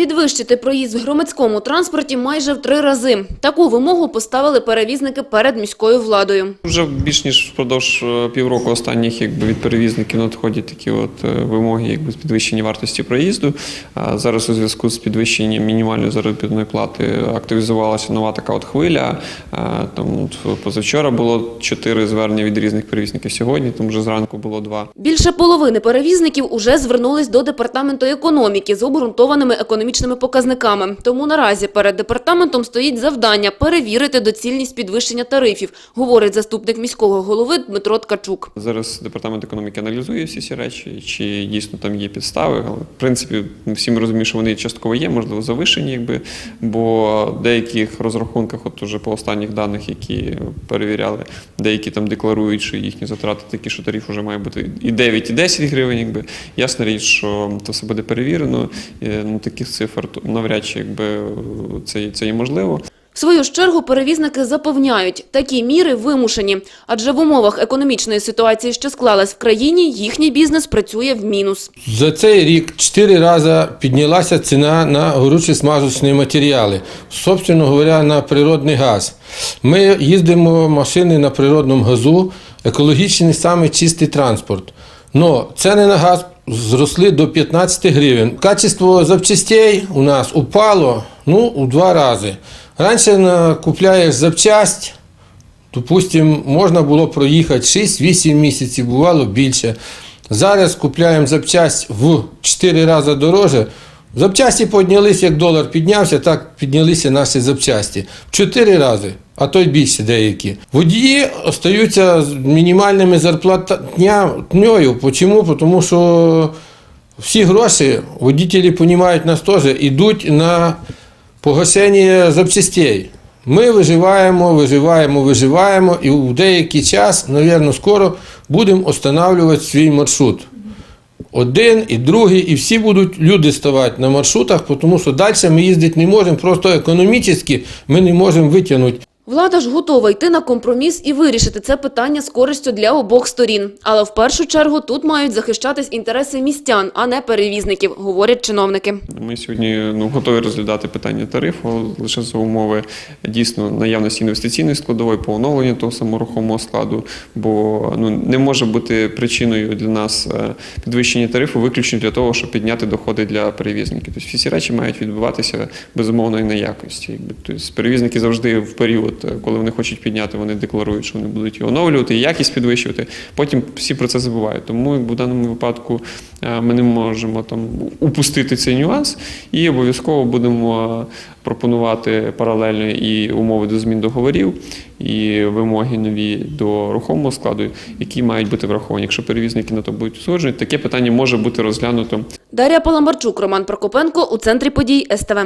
Підвищити проїзд в громадському транспорті майже в три рази. Таку вимогу поставили перевізники перед міською владою. Вже більш ніж впродовж е, півроку останніх якби, від перевізників надходять такі от е, вимоги якби, з підвищення вартості проїзду. А зараз у зв'язку з підвищенням мінімальної заробітної плати активізувалася нова така от хвиля. Там, от, позавчора було чотири звернення від різних перевізників сьогодні, там вже зранку було два. Більше половини перевізників уже звернулись до департаменту економіки з обґрунтованими економічними показниками. Тому наразі перед департаментом стоїть завдання перевірити доцільність підвищення тарифів, говорить заступник міського голови Дмитро Ткачук. Зараз департамент економіки аналізує всі ці речі, чи дійсно там є підстави. Але в принципі всі ми розуміємо, що вони частково є, можливо, завишені, якби бо в деяких розрахунках, от уже по останніх даних, які перевіряли, деякі там декларують, що їхні затрати такі, що тариф вже має бути і 9, і 10 гривень. Якби ясна річ, що це все буде перевірено. Е, Ну таких цифр навряд чи якби це, це є можливо. В свою чергу перевізники запевняють, такі міри вимушені, адже в умовах економічної ситуації, що склалась в країні, їхній бізнес працює в мінус. За цей рік чотири рази піднялася ціна на горючі матеріали, собственно говоря, на природний газ. Ми їздимо машини на природному газу, екологічний самий чистий транспорт. Но ціни на газ зросли до 15 гривень. Качество запчастей у нас упало ну, у два рази. Раніше купляєш запчасть, Допустим, можна було проїхати 6-8 місяців, бувало більше. Зараз купляємо запчасть в 4 рази дороже. Запчасті піднялися, як долар піднявся, так піднялися наші запчасті. В 4 рази, а то й більше деякі. Водії остаються мінімальними зарплатнею. Чому? Тому що всі гроші водителі розуміють нас теж, йдуть на погашення запчастей. Ми виживаємо, виживаємо, виживаємо, і у деякий час, мабуть, скоро будемо встановлювати свій маршрут. Один і другий, і всі будуть люди ставати на маршрутах, тому що далі ми їздити не можемо, просто економічно ми не можемо витягнути. Влада ж готова йти на компроміс і вирішити це питання з користю для обох сторін. Але в першу чергу тут мають захищатись інтереси містян, а не перевізників, говорять чиновники. Ми сьогодні ну, готові розглядати питання тарифу лише за умови дійсно наявності інвестиційної складової по оновленню того самого рухомого складу, бо ну, не може бути причиною для нас е, підвищення тарифу виключно для того, щоб підняти доходи для перевізників. Тобто всі ці речі мають відбуватися безумовно і на якості. Тобто перевізники завжди в період, коли вони хочуть підняти, вони декларують, що вони будуть його оновлювати, якість підвищувати. Потім всі про це забувають. Тому в даному випадку е, ми не можемо там упустити цей нюанс і обов'язково будемо е, пропонувати паралельно і умови до змін договорів, і вимоги нові до рухомого складу, які мають бути враховані. Якщо перевізники на то будуть узгоджені, таке питання може бути розглянуто Дар'я Паламарчук, Роман Прокопенко у центрі подій СТВ.